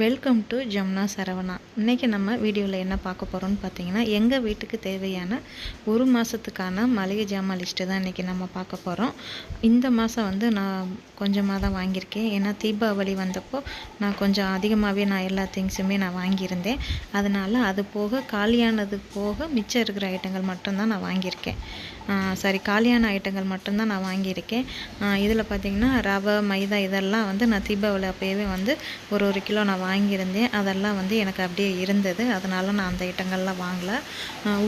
Welcome to Zamana Saravana இன்றைக்கி நம்ம வீடியோவில் என்ன பார்க்க போகிறோம்னு பார்த்தீங்கன்னா எங்கள் வீட்டுக்கு தேவையான ஒரு மாதத்துக்கான மளிகை ஜாமான் லிஸ்ட்டு தான் இன்றைக்கி நம்ம பார்க்க போகிறோம் இந்த மாதம் வந்து நான் கொஞ்சமாக தான் வாங்கியிருக்கேன். ஏன்னா தீபாவளி வந்தப்போ நான் கொஞ்சம் அதிகமாகவே நான் எல்லா திங்ஸுமே நான் வாங்கியிருந்தேன். அதனால் அது போக காலியானது போக மிச்சம் இருக்கிற ஐட்டங்கள் மட்டும்தான் நான் வாங்கியிருக்கேன். சாரி காலியான ஐட்டங்கள் மட்டும்தான் நான் வாங்கியிருக்கேன். இதில் பார்த்திங்கன்னா ரவை மைதா இதெல்லாம் வந்து நான் தீபாவளி அப்போயே வந்து ஒரு ஒரு கிலோ நான் வாங்கியிருந்தேன். அதெல்லாம் வந்து எனக்கு அப்படியே இருந்தது. அதனால் நான் அந்த ஐட்டங்கள்லாம் வாங்கலை.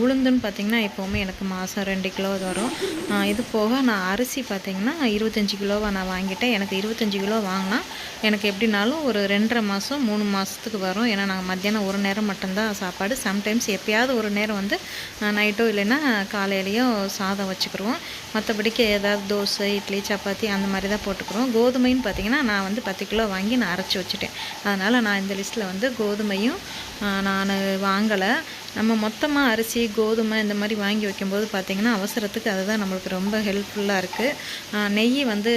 உளுந்துன்னு பார்த்திங்கன்னா எப்போவுமே எனக்கு மாதம் ரெண்டு கிலோ வரும். இது போக நான் அரிசி பார்த்திங்கன்னா இருபத்தஞ்சி கிலோவாக நான் வாங்கிட்டேன். எனக்கு இருபத்தஞ்சி கிலோ வாங்கினா எனக்கு எப்படினாலும் ஒரு ரெண்டரை மாதம் மூணு மாதத்துக்கு வரும். ஏன்னா நாங்கள் மத்தியானம் ஒரு நேரம் மட்டும்தான் சாப்பாடு. சம்டைம்ஸ் எப்பயாவது ஒரு நேரம் வந்து நைட்டோ இல்லைன்னா காலையிலையும் சாதம் வச்சுக்கிடுவோம் மற்றபடிக்கு ஏதாவது தோசை இட்லி சப்பாத்தி அந்த மாதிரி தான் போட்டுக்கிறோம் கோதுமைன்னு பார்த்திங்கன்னா நான் வந்து பத்து கிலோ வாங்கி நான் அரைச்சி வச்சுட்டேன். அதனால் நான் இந்த லிஸ்ட்டில் வந்து கோதுமையும் நான் வாங்கலை. நம்ம மொத்தமாக அரிசி கோதுமை இந்த மாதிரி வாங்கி வைக்கும்போது பார்த்திங்கன்னா அவசரத்துக்கு அதுதான் நம்மளுக்கு ரொம்ப ஹெல்ப்ஃபுல்லாக இருக்குது நெய் வந்து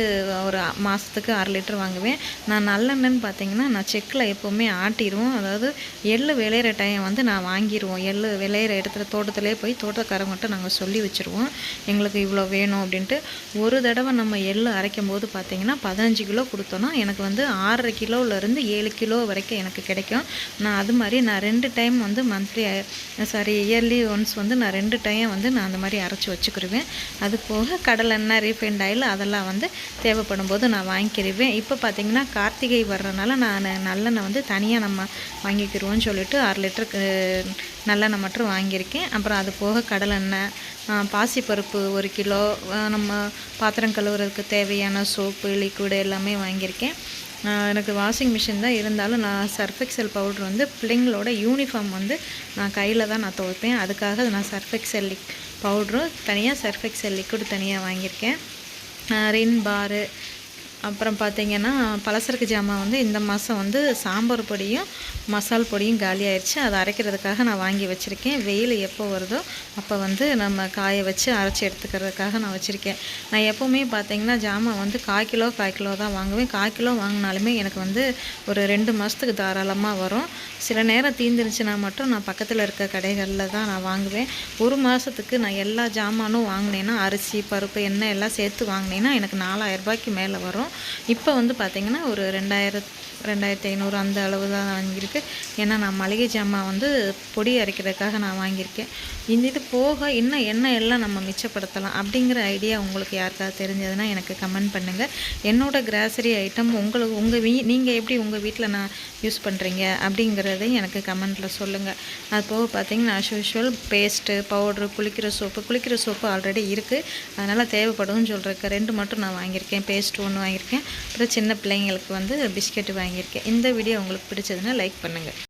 ஒரு மாதத்துக்கு அரை லிட்டர் வாங்குவேன். நான் நல்லெண்ணெய்னு பார்த்திங்கன்னா நான் செக்கில் எப்போவுமே ஆட்டிடுவோம். அதாவது எள்ளு விளையிற டைம் வந்து நான் வாங்கிடுவோம். எள்ளு விளையிற இடத்துல தோட்டத்திலே போய் தோட்டக்காரங்கிட்ட நாங்கள் சொல்லி வச்சுருவோம். எங்களுக்கு இவ்வளோ வேணும் அப்படின்ட்டு. ஒரு தடவை நம்ம எள்ளு அரைக்கும் போது பார்த்திங்கன்னா பதினஞ்சு கிலோ கொடுத்தோன்னா எனக்கு வந்து ஆறரை கிலோவிலேருந்து ஏழு கிலோ வரைக்கும் எனக்கு கிடைக்கும். நான் அது மாதிரி நான் ரெண்டு டைம் வந்து மந்த்லி சாரி இயர்லி ஒன்ஸ் வந்து நான் ரெண்டு டைம் வந்து நான் அந்த மாதிரி அரைச்சி வச்சுக்கிடுவேன் அது போக கடலெண்ணெய் ரீஃபைண்ட் ஆயில் அதெல்லாம் வந்து தேவைப்படும் போது நான் வாங்கிக்கிடுவேன் இப்போ பார்த்திங்கன்னா கார்த்திகை வர்றதுனால நான் நல்லெண்ணெய் வந்து தனியாக நம்ம வாங்கிக்கிடுவோன்னு சொல்லிட்டு அரை லிட்டருக்கு நல்லெண்ணெய் மட்டும் வாங்கியிருக்கேன். அப்புறம் அது போக கடலெண்ணெய் பாசிப்பருப்பு ஒரு கிலோ நம்ம பாத்திரம் கழுவுறதுக்கு தேவையான சோப்பு லிக்விடு எல்லாமே வாங்கியிருக்கேன். எனக்கு வாஷிங் மிஷின் தான் இருந்தாலும் நான் சர்ஃபெக்சல் பவுட்ரு வந்து பிள்ளைங்களோட யூனிஃபார்ம் வந்து நான் கையில் தான் நான் துவைப்பேன். அதுக்காக நான் சர்ஃபெக்சல் லிக் பவுட்ரும் தனியாக சர்ஃபெக்சல் லிக்விட் தனியாக வாங்கியிருக்கேன். ரின் பாரு அப்புறம் பார்த்திங்கன்னா பலசரக்கு ஜாமான் வந்து இந்த மாதம் வந்து சாம்பார் பொடியும் மசால் பொடியும் காலி ஆயிடுச்சு அதை அரைக்கிறதுக்காக நான் வாங்கி வச்சுருக்கேன். வெயில் எப்போ வருதோ அப்போ வந்து நம்ம காய வச்சு அரைச்சி எடுத்துக்கிறதுக்காக நான் வச்சுருக்கேன். நான் எப்போவுமே பார்த்திங்கன்னா ஜாமான் வந்து கால் கிலோ கால் கிலோ தான் வாங்குவேன். கால் கிலோ வாங்கினாலுமே எனக்கு வந்து ஒரு ரெண்டு மாதத்துக்கு தாராளமாக வரும். சில நேரம் தீந்துருச்சுன்னா மட்டும் நான் பக்கத்தில் இருக்க கடைகளில் தான் நான் வாங்குவேன். ஒரு மாதத்துக்கு நான் எல்லா ஜாமானும் வாங்கினேன்னா அரிசி பருப்பு எண்ணெய் எல்லாம் சேர்த்து வாங்கினேன்னா எனக்கு நாலாயிரம் ரூபாய்க்கு மேலே வரும். இப்போ வந்து பார்த்திங்கன்னா ஒரு ரெண்டாயிரத்து ரெண்டாயிரத்தி ஐநூறு அந்த அளவு தான் வாங்கியிருக்கு. ஏன்னா நான் மளிகை ஜாமான் வந்து பொடி அரைக்கிறதுக்காக நான் வாங்கியிருக்கேன். இந்த இது போக இன்னும் என்ன எல்லாம் நம்ம மிச்சப்படுத்தலாம் அப்படிங்கிற ஐடியா உங்களுக்கு யாருக்காவது தெரிஞ்சதுன்னா எனக்கு கமெண்ட் பண்ணுங்கள் என்னோடய கிராசரி ஐட்டம் உங்களுக்கு உங்கள் வீ நீங்கள் எப்படி உங்கள் வீட்டில் நான் யூஸ் பண்ணுறீங்க அப்படிங்கிறதையும் எனக்கு கமெண்ட்டில் சொல்லுங்கள் அது போக பார்த்தீங்கன்னா ஆஸ் யூஷுவல் பேஸ்ட்டு பவுட்ரு குளிக்கிற சோப்பு குளிக்கிற சோப்பு ஆல்ரெடி இருக்குது அதனால் தேவைப்படும்னு சொல்கிறேன் ரெண்டு மட்டும் நான் வாங்கியிருக்கேன். பேஸ்ட் ஒன்று வாங்கியிருக்கேன். அப்புறம் சின்ன பிள்ளைங்களுக்கு வந்து பிஸ்கெட்டு வாங்கியிருக்கேன். இந்த வீடியோ உங்களுக்கு பிடிச்சதுன்னா லைக் பண்ணுங்கள்